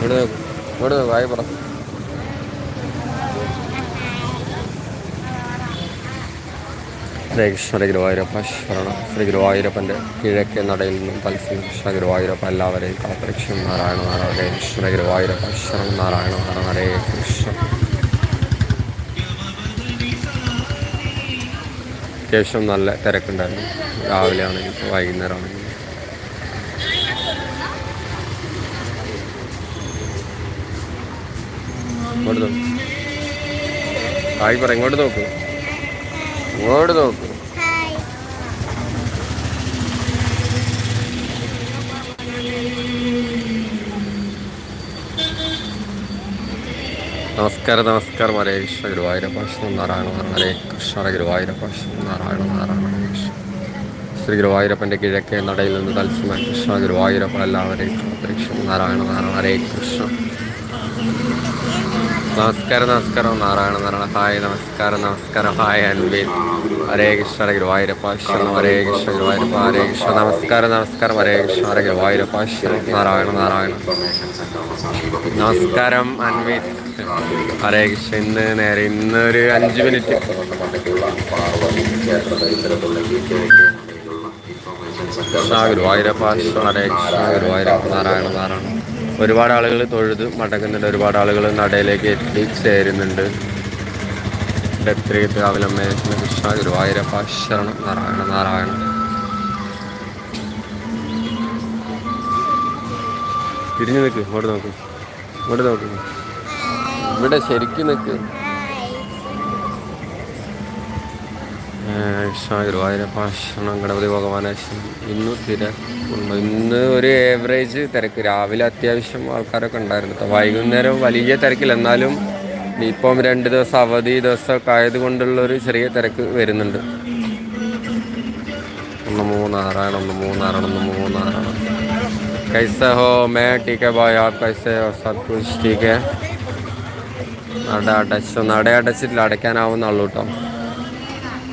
ഇവിടെ ഇവിടെ ആയി പറ. ശ്രീകൃഷ്ണ ഗുരുവായൂരപ്പ ശരണം. ശ്രീ ഗുരുവായൂരപ്പന്റെ കിഴക്കേ നടയിൽ നിന്നും തത്സമയം കൃഷ്ണ ഗുരുവായൂരപ്പ എല്ലാവരെയും കാത്തരക്ഷം നാരായണ നാരായണ ഹരേ കൃഷ്ണ ഗുരുവായൂരപ്പ ശരണം. നാരായണ നാരായണ ഹരേ കൃഷ്ണ. അത്യാവശ്യം നല്ല തിരക്കുണ്ടായിരുന്നു. രാവിലെ ആണെങ്കിലും വൈകുന്നേരം ഇങ്ങോട്ട് നോക്ക്. ഹായ് പറ ഇങ്ങോട്ട് നോക്ക്. ഇങ്ങോട്ട് നോക്ക്. നമസ്കാരം നമസ്കാരം. ഹരേ കൃഷ്ണ ഗുരുവായൂരപ്പ നാരായണ ഹരേ കൃഷ്ണ ഗുരുവായൂരപ്പ നാരായണ നാരായണ കൃഷ്ണ ശ്രീ ഗുരുവായൂരപ്പന്റെ കിഴക്കേ നടയിൽ നിന്ന് തത്സമയ കൃഷ്ണ ഗുരുവായൂരപ്പ എല്ലാവരെയും കാത്തരക്ഷം നാരായണ നാരായണ. ഹരേ കൃഷ്ണ. നമസ്കാരം നമസ്കാരം. നാരായണ നാരായണ ഹായ് നമസ്കാരം നമസ്കാരം. ഹായ് അൻവീൻ. ഹരേ കൃഷ്ണ ഗുരുവായൂരപ്പ ശരണം ഹരേ കൃഷ്ണ ഗുരുവായൂരപ്പ ഹരേ കൃഷ്ണ. നമസ്കാരം നമസ്കാരം. ഹരേ കൃഷ്ണ ഹരേ ഗുരുവായൂരപ്പ നാരായണ നാരായണ നമസ്കാരം അൻവീൻ. ഹരേ കൃഷ്ണ. ഇന്ന് നേരെ ഇന്ന് ഒരു അഞ്ച് മിനിറ്റ്. ഗുരുവായൂരപ്പ ഹരേ കൃഷ്ണ ഗുരുവായൂരപ്പ നാരായണ നാരായണ ഒരുപാട് ആളുകൾ തൊഴുത് മടങ്ങുന്നുണ്ട്. ഒരുപാട് ആളുകൾ നടയിലേക്ക് എത്തിച്ചേരുന്നുണ്ട് എത്രയത്ത് അവലംബന കൃഷ്ണ ഗുരുവായൂരപ്പ ശരണം നാരായണ നാരായണ. തിരിഞ്ഞു നിൽക്ക് ഇങ്ങോട്ട് നോക്ക്. ഇങ്ങോട്ട് നോക്ക്. ഇവിടെ ശരിക്കും നിൽക്ക് കൃഷ്ണ ഗുരുവായൂരപ്പ ശരണം ഗണപതി ഭഗവാനെ ശരണം ഇന്ന് തിരക്കുണ്ട് ഇന്ന് ഒരു ഏവറേജ് തിരക്ക് രാവിലെ അത്യാവശ്യം ആൾക്കാരൊക്കെ ഉണ്ടായിരുന്നു കേട്ടോ വൈകുന്നേരം വലിയ തിരക്കില്ല എന്നാലും ഇപ്പം രണ്ട് ദിവസം അവധി ദിവസമൊക്കെ ആയതുകൊണ്ടുള്ള ഒരു ചെറിയ തിരക്ക് വരുന്നുണ്ട് ഒന്ന് മൂന്നാറാണ് ഒന്ന് മൂന്നാറാണ് ഒന്ന് മൂന്നാറാണ് कैसे हो मैं ठीक है भाई आप कैसे हो सब कुछ ठीक है നട അടച്ചു നട അടച്ചിട്ടില്ല അടയ്ക്കാനാവുന്നുള്ളൂ കേട്ടോ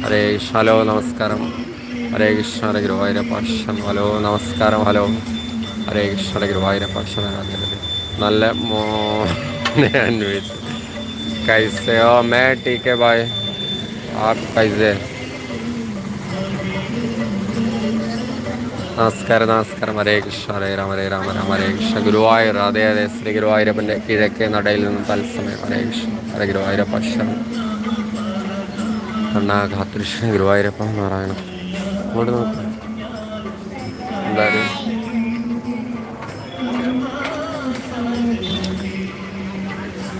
ഹരേ ഹലോ നമസ്കാരം. ഹരേ കൃഷ്ണ ഹരേ ഗുരുവായൂരപ്പാക്ഷൻ ഹലോ നമസ്കാരം ഹലോ. ഹരേ കൃഷ്ണ ഹരേ ഗുരുവായൂരപ്പാക്ഷൻ നല്ല മോനെ അന്വേഷിച്ചു കൈസേ ഓ മേ ടീക്കെ ബായ് ആപ് കൈസേ. നമസ്കാരം നമസ്കാരം. ഹരേ കൃഷ്ണ ഹരേ രാമ ഹരേ രാമ രാമ ഹരേ കൃഷ്ണ. ഗുരുവായൂർ അതെ അതെ ശ്രീ ഗുരുവായൂരപ്പന്റെ കിഴക്കേ നടയിൽ നിന്ന് തത്സമയം ഹരേ കൃഷ്ണ ഹരേ ഗുരുവായൂരപ്പ കണ്ണാ കാത്തുരക്ഷണ ഗുരുവായൂരപ്പ നാരായണ അങ്ങോട്ട് നോക്ക്. എന്തായാലും.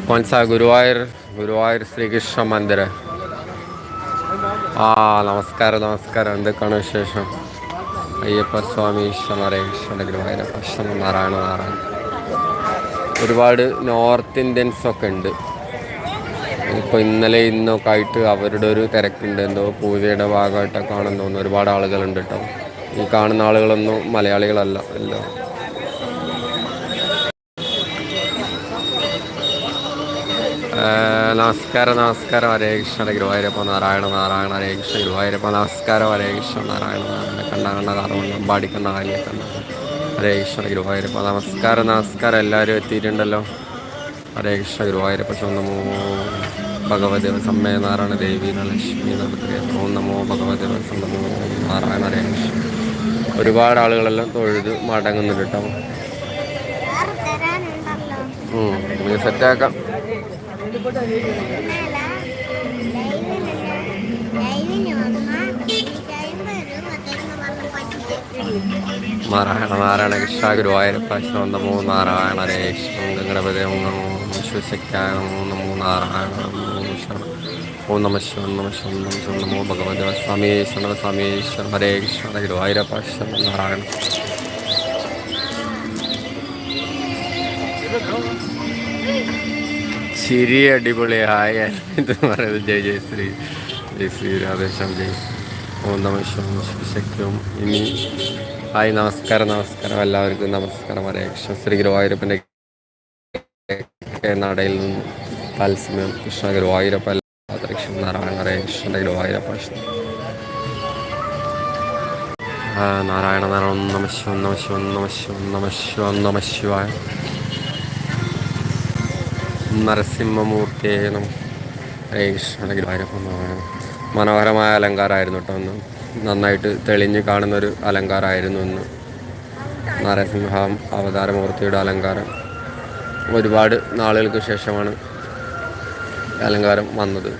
കോൺസ ഗുരുവായൂർ ഗുരുവായൂർ ശ്രീകൃഷ്ണ മന്ദിര. ആ നമസ്കാരം നമസ്കാരം. എന്തൊക്കെയാണ് വിശേഷം? അയ്യപ്പ സ്വാമി ഈശ്വരേ കൃഷ്ണ ഗുരുവായൂരപ്പ ശ്രമ നാരായണ നാരായണ ഒരുപാട് നോർത്ത് ഇന്ത്യൻസ് ഒക്കെ ഉണ്ട്. ഇപ്പോൾ ഇന്നലെ ഇന്നൊക്കെ ആയിട്ട് അവരുടെ ഒരു തിരക്കുണ്ട്. എന്തോ പൂജയുടെ ഭാഗമായിട്ടൊക്കെ തോന്നുന്നു. ഒരുപാട് ആളുകളുണ്ട് കേട്ടോ ഈ കാണുന്ന ആളുകളൊന്നും മലയാളികളല്ല. എല്ലാം. നമസ്കാരം നമസ്കാരം. ഹരേ കൃഷ്ണ. ഗുരുവായൂരപ്പ നാരായണ നാരായണ ഹരേ കൃഷ്ണ. ഗുരുവായൂരപ്പ നമസ്കാരം. ഹരേ കൃഷ്ണ. നാരായണ നാരായണ കണ്ട കണ്ട കാറുകൊണ്ട് പാടിക്കണ്ട കാര്യം കണ്ട. ഹരേ കൃഷ്ണ. ഗുരുവായൂരപ്പ. നമസ്കാരം നമസ്കാരം. എല്ലാവരും എത്തിയിട്ടുണ്ടല്ലോ. ഹരേ കൃഷ്ണ. ഗുരുവായൂരപ്പ. നമോ ഭഗവതി സമ്മേ നാരായണ ദേവി ലക്ഷ്മി ഓം നമോ ഭഗവതി നാരായണ ലക്ഷ്മി ഒരുപാട് ആളുകളെല്ലാം തൊഴുത് മടങ്ങുന്നുണ്ട് കേട്ടോ. സെറ്റാക്കാം നാരായണ നാരായണ കൃഷ്ണ ഗുരുവായൂരപ്പ ശിവം നമോ നാരായണ രേഷ്ണം ഗംഗണപതി നമോ ശിവശക്തിയായ നമോ നമോ നാരായണ ഓം നമ ശിവം നമ ശിവം നമ ശിവം നമോ ഭഗവതി സ്വാമീശ്വര സ്വാമീശ്വര ഹരേ കൃഷ്ണ ഗുരുവായൂരപ്പ ശിവം നാരായണ. ചിരി അടിപൊളിയായ ഇത് പറയുന്നത് ജയ ജയശ്രീ ശ്രീ ജയ് ശ്രീ രാധേശ്യാം ജയ് ഓം നമ ശിവം ശിവശക്തിയും ഇനി ഹായ് നമസ്കാരം നമസ്കാരം. എല്ലാവർക്കും നമസ്കാരം. അറിയാം ശ്രീ ഗുരുവായൂരപ്പന്റെ നടയിൽ നിന്ന് തത്സമയം കൃഷ്ണ ഗുരുവായൂരപ്പ കൃഷ്ണ നാരായണ ഹരേ കൃഷ്ണന്റെ ഗുരുവായൂരപ്പ നാരായണ നാരായണ നമ ശിവം നമ ശിവം നമ ശിവം നമ ശിവം നമ ശിവായ. നരസിംഹമൂർത്തിയെ നമ ഹരേ കൃഷ്ണന്റെ ഗുരുവായൂരപ്പ മനോഹരമായ അലങ്കാരമായിരുന്നു കേട്ടോ ഒന്ന് നന്നായിട്ട് തെളിഞ്ഞ് കാണുന്നൊരു അലങ്കാരമായിരുന്നു ഇന്ന്. നരസിംഹ അവതാരമൂർത്തിയുടെ അലങ്കാരം. ഒരുപാട് നാളുകൾക്ക് ശേഷമാണ് അലങ്കാരം വന്നത്.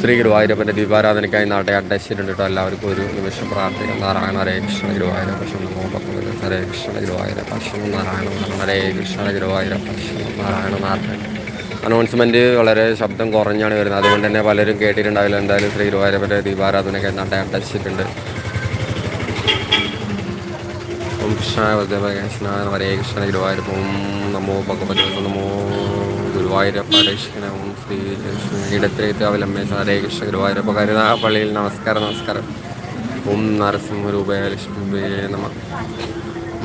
ശ്രീ ഗുരുവായൂരപ്പന്റെ ദീപാരാധനയ്ക്കായി നാട്ടെ അഡ്ഡശ്ശിട്ടുണ്ട് കേട്ടോ. എല്ലാവർക്കും ഒരു നിമിഷം പ്രാർത്ഥിക്കാം. നാരായണ ഹരേ കൃഷ്ണ ഗുരുവായൂര പക്ഷം നമോപക്കുന്നത് ഹരേ കൃഷ്ണ ഗുരുവായൂര പക്ഷം നാരായണ ഹരേ കൃഷ്ണ ഗുരുവായൂര പക്ഷം നാരായണ നാരായണ അനൗൺസ്മെന്റ് വളരെ ശബ്ദം കുറഞ്ഞാണ് വരുന്നത്. അതുകൊണ്ട് തന്നെ പലരും കേട്ടിട്ടുണ്ടാവില്ല. എന്തായാലും ശ്രീ ഗുരുവായൂരപ്പന്റെ ദീപാരാധനയൊക്കെ നാട്ടെ അടച്ചിട്ടുണ്ട് ഓം കൃഷ്ണ ഹരേ കൃഷ്ണ ഗുരുവായൂരപ്പ ഓം നമോ ഭഗവതി നമോ ഗുരുവായൂരപ്പ ദക്ഷിണ ഓം ശ്രീ ഇടത്തിലേക്ക് അവലംബേശ ഹരേ കൃഷ്ണ ഗുരുവായൂരപ്പ കരുനാഗപ്പള്ളിയിൽ നമസ്കാരം നമസ്കാരം. ഓം നരസിംഹ രൂപയ ലക്ഷ്മി നമ.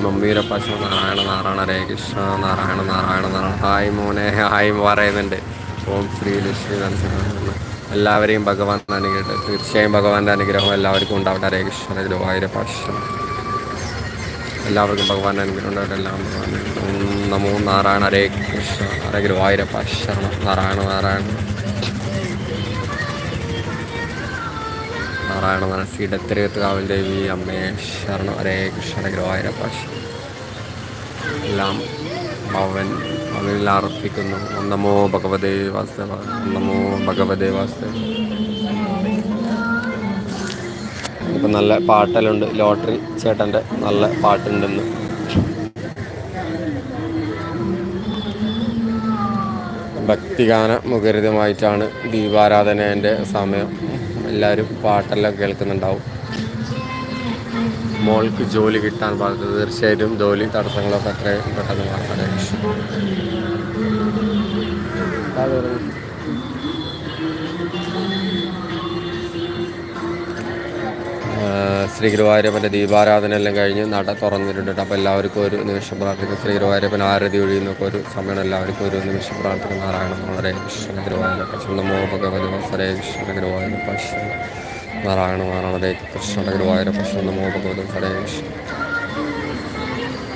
മമ്മീരപ്പ പശു നാരായണ നാരായണ ഹരേ കൃഷ്ണ നാരായണ നാരായണ നാരായണ. ഹായ് മോനെ ഹായ് പറയുന്നുണ്ട്. ഓം ശ്രീ ലക്ഷ്മി നരസിംഹ എല്ലാവരെയും ഭഗവാൻ അനുഗ്രഹം തീർച്ചയായും ഭഗവാന്റെ അനുഗ്രഹം എല്ലാവർക്കും ഉണ്ടാവട്ടെ. ഹരേ കൃഷ്ണ ഗുരുവായൂരപ്പ എല്ലാവർക്കും ഭഗവാന്റെ അനുഗ്രഹം ഉണ്ടാവട്ടെ. എല്ലാം ഭഗവാൻ നമോ നാരായണ ഹരേ കൃഷ്ണ ഹരേ ഗുരുവായൂരപ്പ നാരായണ നാരായണ. നാരായണ മനസ്സി മനസ്സിടത്തിരകത്ത് കാവൽ ദേവി അമ്മേ ശരണം ഹരേ കൃഷ്ണ ഗുരുവായൂരപ്പ. എല്ലാം ഭവൻ അവനിൽ അർപ്പിക്കുന്നു. ഒന്നമോ നമോ ഭഗവതേ വാസ്തവ ഒന്നമോ നമോ ഭഗവതേ വാസ്തവ. ഇപ്പം നല്ല പാട്ടെല്ലാം ലോട്ടറി ചേട്ടന്റെ നല്ല പാട്ടുണ്ടെന്ന്. ഭക്തിഗാന മുഖരിതമായിട്ടാണ് ദീപാരാധനേന്റെ സമയം. എല്ലാവരും പാട്ടെല്ലാം കേൾക്കുന്നുണ്ടാവും. മോൾക്ക് ജോലി കിട്ടാൻ പാടില്ല. തീർച്ചയായിട്ടും ജോലി തടസ്സങ്ങളൊക്കെ അത്രയും പെട്ടെന്ന് മാറട്ടെ ശ്രീ ഗുരുവായൂരപ്പന്റെ ദീപാരാധന എല്ലാം കഴിഞ്ഞ് നട തുറന്നിട്ടുണ്ട് അപ്പോൾ എല്ലാവർക്കും ഒരു നിമിഷം പ്രാർത്ഥിക്കും. ശ്രീ ഗുരുവായൂരപ്പൻ ആരതി ഒഴിയുന്നൊക്കെ ഒരു സമയം എല്ലാവർക്കും ഒരു നിമിഷം പ്രാർത്ഥിക്കും. നാരായണ വളരെ കൃഷ്ണ ഗുരുവായൂരപ്പ നമോ ഭഗവതി ഹരേ കൃഷ്ണ ഗുരുവായൂരപ്പ നാരായണ നാരായണ ഹരേ കൃഷ്ണ ഗുരുവായൂരപ്പ നമോ ഭഗവതി ഹരേ കൃഷ്ണ.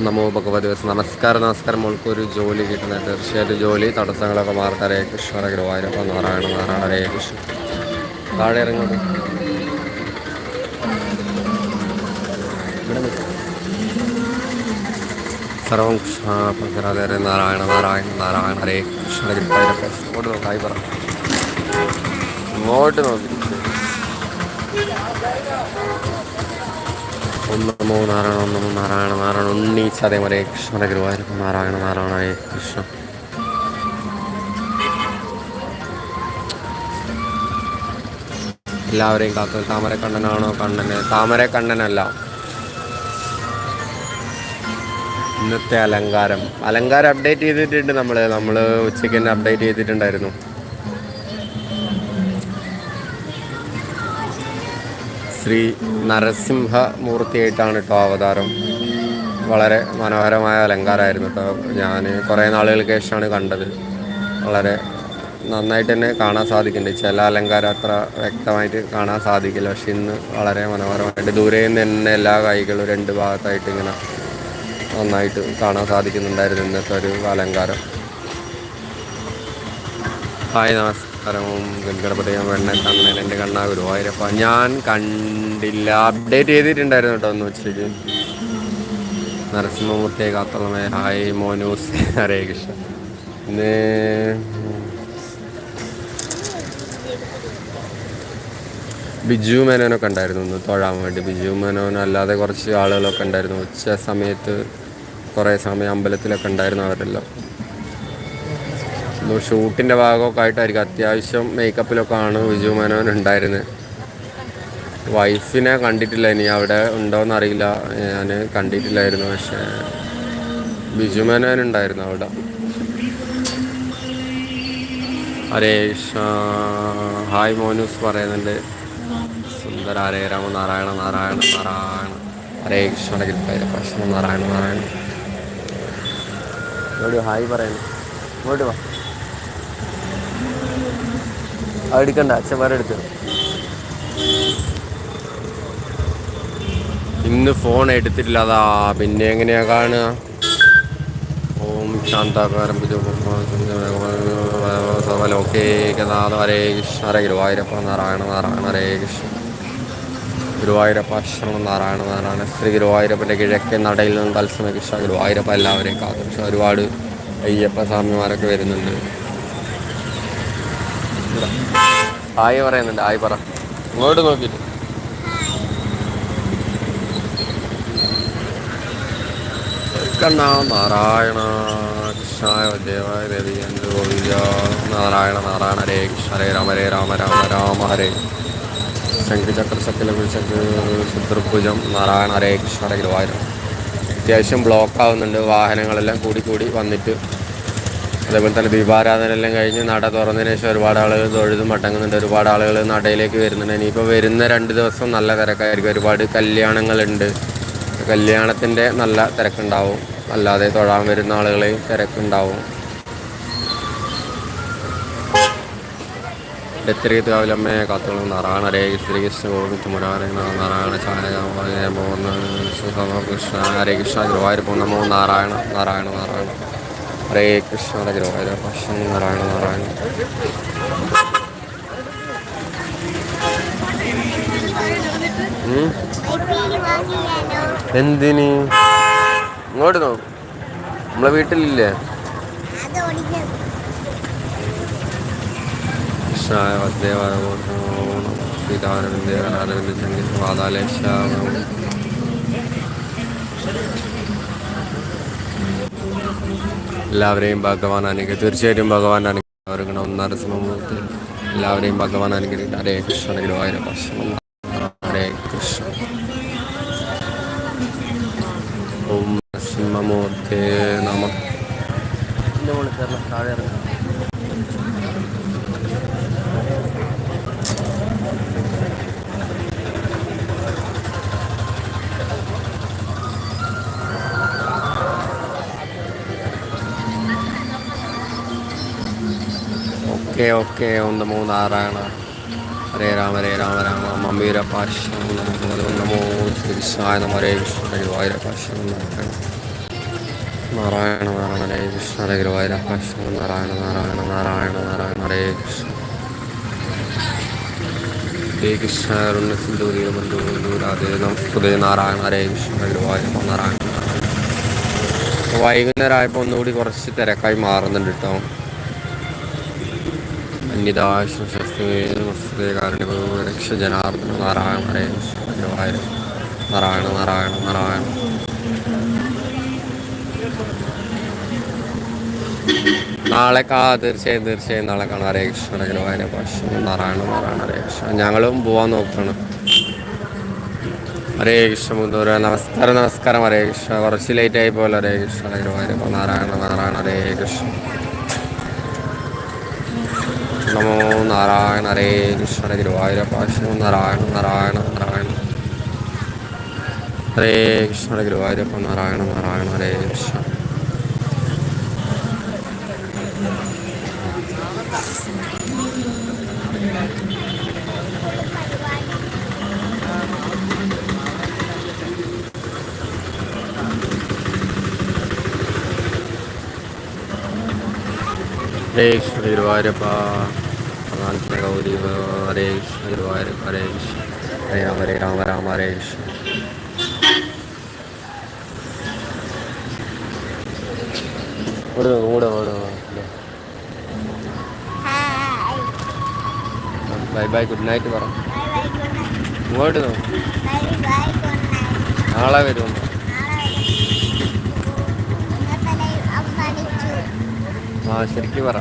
നമോ ഭഗവതി നമസ്കാരം നമസ്കാരം. മോൾക്ക് ഒരു ജോലി കിട്ടുന്നത്. തീർച്ചയായിട്ടും ജോലി തടസ്സങ്ങളൊക്കെ മാറട്ടെ ഹരേ കൃഷ്ണ ഗുരുവായൂരപ്പ നാരായണ നാരായണ ഹരേ കൃഷ്ണ. താഴെ ഇറങ്ങുന്നു സർവം കൃഷ്ണ പങ്കരാധര നാരായണ നാരായണ നാരായണ ഹരേ കൃഷ്ണ ഇങ്ങോട്ട് നോക്കായി പറ. ഇങ്ങോട്ട് നോക്കി. ഓം നമോ നാരായണ ഓം നാരായണ നാരായണ ഉണ്ണീച്ച അതേ ഹരേ കൃഷ്ണ നാരായണ നാരായണ ഹരേ കൃഷ്ണ. എല്ലാവരെയും കാത്തു താമര കണ്ണനാണോ കണ്ണന്? താമര ഇന്നത്തെ അലങ്കാരം. അലങ്കാരം അപ്ഡേറ്റ് ചെയ്തിട്ടുണ്ട് നമ്മൾ നമ്മൾ ഉച്ചയ്ക്ക് തന്നെ അപ്ഡേറ്റ് ചെയ്തിട്ടുണ്ടായിരുന്നു. ശ്രീ നരസിംഹ മൂർത്തിയായിട്ടാണ് കേട്ടോ അവതാരം. വളരെ മനോഹരമായ അലങ്കാരമായിരുന്നു കേട്ടോ ഞാൻ കുറേ നാളുകൾക്ക് ശേഷമാണ് കണ്ടത്. വളരെ നന്നായിട്ട് തന്നെ കാണാൻ സാധിക്കുന്നുണ്ട്. ചില അലങ്കാരം അത്ര വ്യക്തമായിട്ട് കാണാൻ സാധിക്കില്ല. പക്ഷെ ഇന്ന് വളരെ മനോഹരമായിട്ട് ദൂരെ നിന്ന് തന്നെ എല്ലാ കൈകളും രണ്ട് ഭാഗത്തായിട്ട് ഇങ്ങനെ നന്നായിട്ട് കാണാൻ സാധിക്കുന്നുണ്ടായിരുന്നു ഇന്നത്തെ ഒരു അലങ്കാരം. ഹായ് നമസ്കാരവും. ഗണപതി വെണ്ണ കണ്ണൻ എന്റെ കണ്ണാ ഗുരുവായൂരപ്പ ഞാൻ കണ്ടില്ല. അപ്ഡേറ്റ് ചെയ്തിട്ടുണ്ടായിരുന്നു കേട്ടോ എന്ന് ഉച്ചയ്ക്ക്. നരസിംഹമൂർത്തിയെ കാത്തളമേ ഹായ് മോനൂസ് ഹരേ കൃഷ്ണ. ഇന്ന് ബിജു മേനോനൊക്കെ ഉണ്ടായിരുന്നു ഒന്ന് തൊഴാൻ വേണ്ടി. ബിജു മേനോൻ അല്ലാതെ കുറച്ച് ആളുകളൊക്കെ ഉണ്ടായിരുന്നു. ഉച്ച സമയത്ത് കുറേ സമയം അമ്പലത്തിലൊക്കെ ഉണ്ടായിരുന്നു അവരെല്ലാം. ഷൂട്ടിന്റെ ഭാഗമൊക്കെ ആയിട്ടായിരിക്കും. അത്യാവശ്യം മേക്കപ്പിലൊക്കെ ആണ് വിജു മേനോൻ ഉണ്ടായിരുന്നത് വൈഫിനെ കണ്ടിട്ടില്ല ഇനി അവിടെ ഉണ്ടോയെന്ന് അറിയില്ല. ഞാൻ കണ്ടിട്ടില്ലായിരുന്നു പക്ഷേ ബിജു മേനോൻ ഉണ്ടായിരുന്നു അവിടെ. ഹരേ കൃഷ്ണ ഹായ് മോനൂസ് പറയുന്നുണ്ട്. സുന്ദര ഹരേ രാമ നാരായണ നാരായണ നാരായണ. ഹരേ കൃഷ്ണ പ്രശ്നം നാരായണ നാരായണ. ഇങ്ങോട്ട് ഹായ് പറയുന്നു ഇങ്ങോട്ട് വാ അത് എടുക്കണ്ട അച്ഛന്മാരെ എടുത്തു ഇന്ന് ഫോൺ എടുത്തിട്ടില്ല അതാ പിന്നെ എങ്ങനെയാ കാണുക ഓം ശാന്താകാരം ഓക്കെ കഥാ ഹരേ കൃഷ്ണ ഹരേ ഗുരുവായൂരപ്പ നാരായണ നാരായണ ഹരേ കൃഷ്ണ ഗുരുവായൂരപ്പ അശ്രമം നാരായണ നാരായണ ശ്രീ ഗുരുവായൂരപ്പന്റെ കിഴക്കൻ നടയിൽ നിന്ന് തത്സമയ കൃഷ്ണ ഗുരുവായൂരപ്പ എല്ലാവരെയും കാത്തു ഒരുപാട് അയ്യപ്പ സ്വാമിമാരൊക്കെ വരുന്നുണ്ട്. ആയി പറയുന്നുണ്ട്. ആയി പറ. ഇങ്ങോട്ട് നോക്കിയിട്ട്. കണ്ണ നാരായണ കൃഷ്ണായ ദേവായ ദേവി ഗോവിന്ദ നാരായണ നാരായണ ഹരേ കൃഷ്ണ ഹരേ രാമ ഹരേ രാമ രാമ രാമ ഹരേ. ശംഖചക്ര സക്കല ശുദ്രഭുജം നാരായണ ഹരേ കൃഷ്ണ ഗുരുവായൂരം അത്യാവശ്യം ബ്ലോക്ക് ആവുന്നുണ്ട് വാഹനങ്ങളെല്ലാം കൂടി കൂടി വന്നിട്ട്. അതേപോലെ തന്നെ ദീപാരാധന എല്ലാം കഴിഞ്ഞ് നട തുറന്നതിന് ശേഷം ഒരുപാട് ആളുകൾ തൊഴുതും മടങ്ങുന്നുണ്ട് ഒരുപാട് ആളുകൾ നടയിലേക്ക് വരുന്നുണ്ട്. ഇനിയിപ്പോൾ വരുന്ന രണ്ട് ദിവസം നല്ല തിരക്കായിരിക്കും. ഒരുപാട് കല്യാണങ്ങളുണ്ട്. കല്യാണത്തിന്റെ നല്ല തിരക്കുണ്ടാവും. അല്ലാതെ തൊഴാൻ വരുന്ന ആളുകളെയും തിരക്കുണ്ടാവും. എത്രയത് കാവിലമ്മയെ കാത്തോളം നാരായണ ഹരേ ശ്രീകൃഷ്ണ ഗോവിന്ദ് മുരാരേ നാരായണ ചായ കൃഷ്ണ ഹരേ കൃഷ്ണ ഗുരുവായൂർ നമോ. നാരായണ നാരായണ നാരായണ. ഹരേ കൃഷ്ണ ഹരേ ഗുരുവായൂർ. പക്ഷം നാരായണ നാരായണ. എന്തിന്? ഇങ്ങോട്ട് നോക്കും. നമ്മളെ വീട്ടിലില്ലേ? കൃഷ്ണായ വസുദേവായ സീതാരവിന്ദേവനാരവിന്ദ സംഗീത പാതാലേശ എല്ലാവരെയും ഭഗവാൻ അനുഗ്രഹം തീർച്ചയായിട്ടും ഭഗവാൻ അനുഗ്രഹം അവർക്ക് നരസിംഹമൂർത്തി എല്ലാവരെയും ഭഗവാൻ അനുഗ്രഹിക്കും ഹരേ കൃഷ്ണ ഗുരുവായൂര ഭക്ഷണം ഹരേ കൃഷ്ണ. ഓക്കെ ഒന്ന് മൂന്നാറാണ്. ഹരേ രാമ ഹരേ രാമ രാമ മമ്മീരപ്പാശ്യം നമോ ശ്രീകൃഷ്ണായ നമരേ വിഷ്ണു കൃഷ്ണ ഗുരുവായൂരപ്പാശ്യം നാരായണ നാരായണ ഹരേ കൃഷ്ണ ഹരേ ഗുരുവായൂരപ്പാശ്യം നാരായണ നാരായണ നാരായണ നാരായണ ഹരേ കൃഷ്ണ. ഹരേ കൃഷ്ണ ബന്ധു രാധേ നാരായണ ഹരേ കൃഷ്ണ ഗുരുവായൂരപ്പ നാരായണ വൈകുന്നേരം ആയപ്പോൾ ഒന്നുകൂടി കുറച്ച് തിരക്കായി മാറുന്നുണ്ട് കേട്ടോ അന്യതാശ്വസ്തേ രക്ഷ ജനാർദ്ദന നാരായണ ഹരേ നാരായണ നാരായണ നാരായണ നാളെ കാ തീർച്ചയായും തീർച്ചയായും നാളെ കാണാം. ഹരേ കൃഷ്ണ ഗുരുവായൂര പക്ഷം നാരായണ നാരായണ ഹരേ കൃഷ്ണ. ഞങ്ങളും പോവാൻ നോക്കണം. ഹരേ കൃഷ്ണ മുതൂര നമസ്കാരം നമസ്കാരം. ഹരേ കൃഷ്ണ. കുറച്ച് ലേറ്റ് ആയി പോലെ. ഹരേ കൃഷ്ണ ഗുരുവായൂരപ്പ നാരായണ നാരായണ ഹരേ കൃഷ്ണ. നമോ നാരായണ ഹരേ കൃഷ്ണ ഗുരുവായൂരപ്പ നാരായണ നാരായണ നാരായണ. ഹരേ കൃഷ്ണ ഗുരുവായൂരപ്പ നാരായണ നാരായണ ഹരേ കൃഷ്ണ. കൃഷ്ണ ഗുരുവായൂരപ്പ. ഭഗവാൻ ഗൗരി ഹരേ കൃഷ്ണ ഗുരുവായൂരപ്പ ഹരേ ഹരേ രാമ ഹരേ രാമ രാമ ഹരേ ഓടുക ഓടുക ഓടുക ബൈ ബൈ ഗുഡ് നൈറ്റ് പറ. ഇങ്ങോട്ട് നോ നാളെ വരും. ആ ശരിക്കും പറ.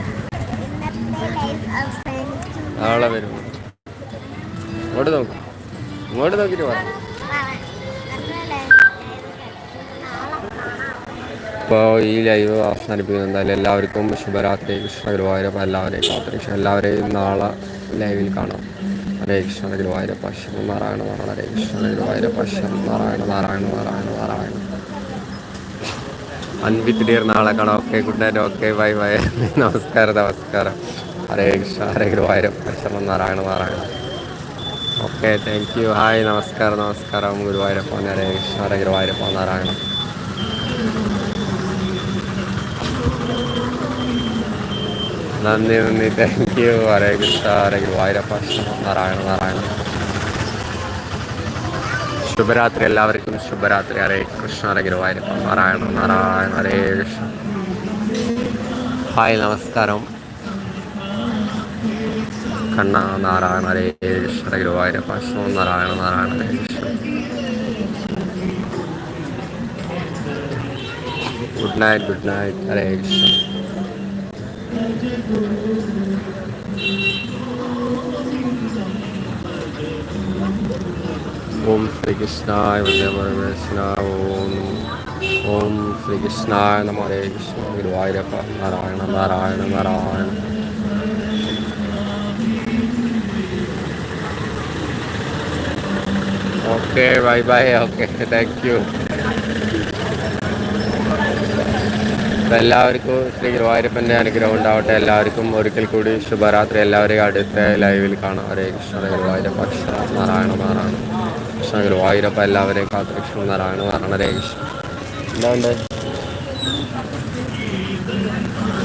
നാളെ വരും. ഇങ്ങോട്ട് നോക്ക്. ഇങ്ങോട്ട് നോക്കിട്ട് ഇപ്പോൾ ഈ ലൈവ് അവസാനിപ്പിക്കുന്നത് എന്തായാലും എല്ലാവർക്കും ശുഭരാത്രി. കൃഷ്ണ ഗുരുവായൂരപ്പ എല്ലാവരെയും കാത്തരക്ഷ എല്ലാവരെയും നാളെ ലൈവിൽ കാണാം. ഹരേ കൃഷ്ണ ഗുരുവായൂരപ്പ ശിവ നാരായണ നാരായണ ഹരേ കൃഷ്ണ ഗുരുവായൂരപ്പ ശിവ നാരായണ നാരായണ നാരായണ. നാരായണ അൻവിത്ത് നാളെ കാണാം. Okay good night okay bye bye നമസ്കാരം നമസ്കാരം. ഹരേ കൃഷ്ണ ഹരേ ഗുരുവായൂരം പരിശ്രമം Narayana Narayana. Okay thank you hi നമസ്കാരം നമസ്കാരം. ഗുരുവായൂരപ്പ ഹരേ കൃഷ്ണ ഹരേ ഗുരുവായൂരപ്പ നാരായണ. നന്ദി നന്ദി. Thank you Hare Krishna Hare Guruvayurappa Narayana Narayana. ശുഭരാത്രി എല്ലാവർക്കും. ശുഭരാത്രി. ഹരേ കൃഷ്ണ ഹരേ ഗുരുവായൂരപ്പ നാരായണ നാരായണ ഹരേ കൃഷ്ണ. ഹായ് നമസ്കാരം. Kanna Narayana Hare Guruvayurappa Narayana Narayana Hare good night good night Hare Krishna. ഓം ശ്രീകൃഷ്ണായ വന്ദേ പരമേശ്വര ഓം ഓം ശ്രീകൃഷ്ണായ നമ Hare Krishna Guruvayurappa Narayana Narayana Narayana. Okay bye bye okay thank you എല്ലാവർക്കും ശ്രീ ഗുരുവായൂരപ്പന്റെ അനുഗ്രഹം ഉണ്ടാവട്ടെ. എല്ലാവർക്കും ഒരിക്കൽ കൂടി ശുഭരാത്രി. എല്ലാവരെയും അടുത്ത ലൈവിൽ കാണാം. ഹരേ കൃഷ്ണ ഗുരുവായൂരപ്പ കൃഷ്ണ നാരായണ നാരായണ. കൃഷ്ണ ഗുരുവായൂരപ്പ എല്ലാവരെയും കാത്തു കൃഷ്ണ നാരായണ നാരായണ ഹരേ കൃഷ്ണ. എന്താണ്ട്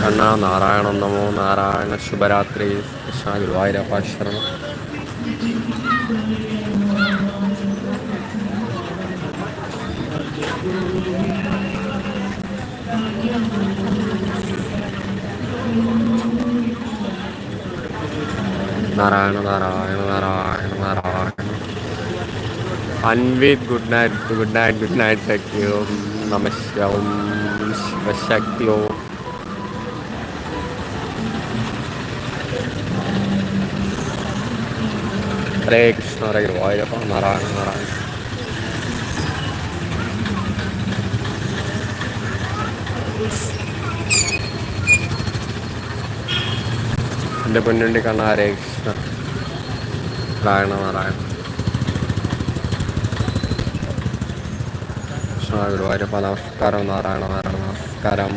കണ്ണ നാരായണ നമോ നാരായണ ശുഭരാത്രി. Krishna Guruvayurappa Narayana Narayana Narayana Narayana Anvith good night good night good night സഖ്യം നമസ്യം ശിവശക്തിയോ ഹരേ കൃഷ്ണ ഹരേ ഗുരുവായൂരപ്പ നാരായണ നാരായണ എന്റെ പൊന്നുണ്ടി കണ്ണ ഹരേ കൃഷ്ണ നാരായണ നാരായണ. കൃഷ്ണ ഗുരുവായൂരപ്പ നമസ്കാരം നാരായണ നാരായണ നമസ്കാരം.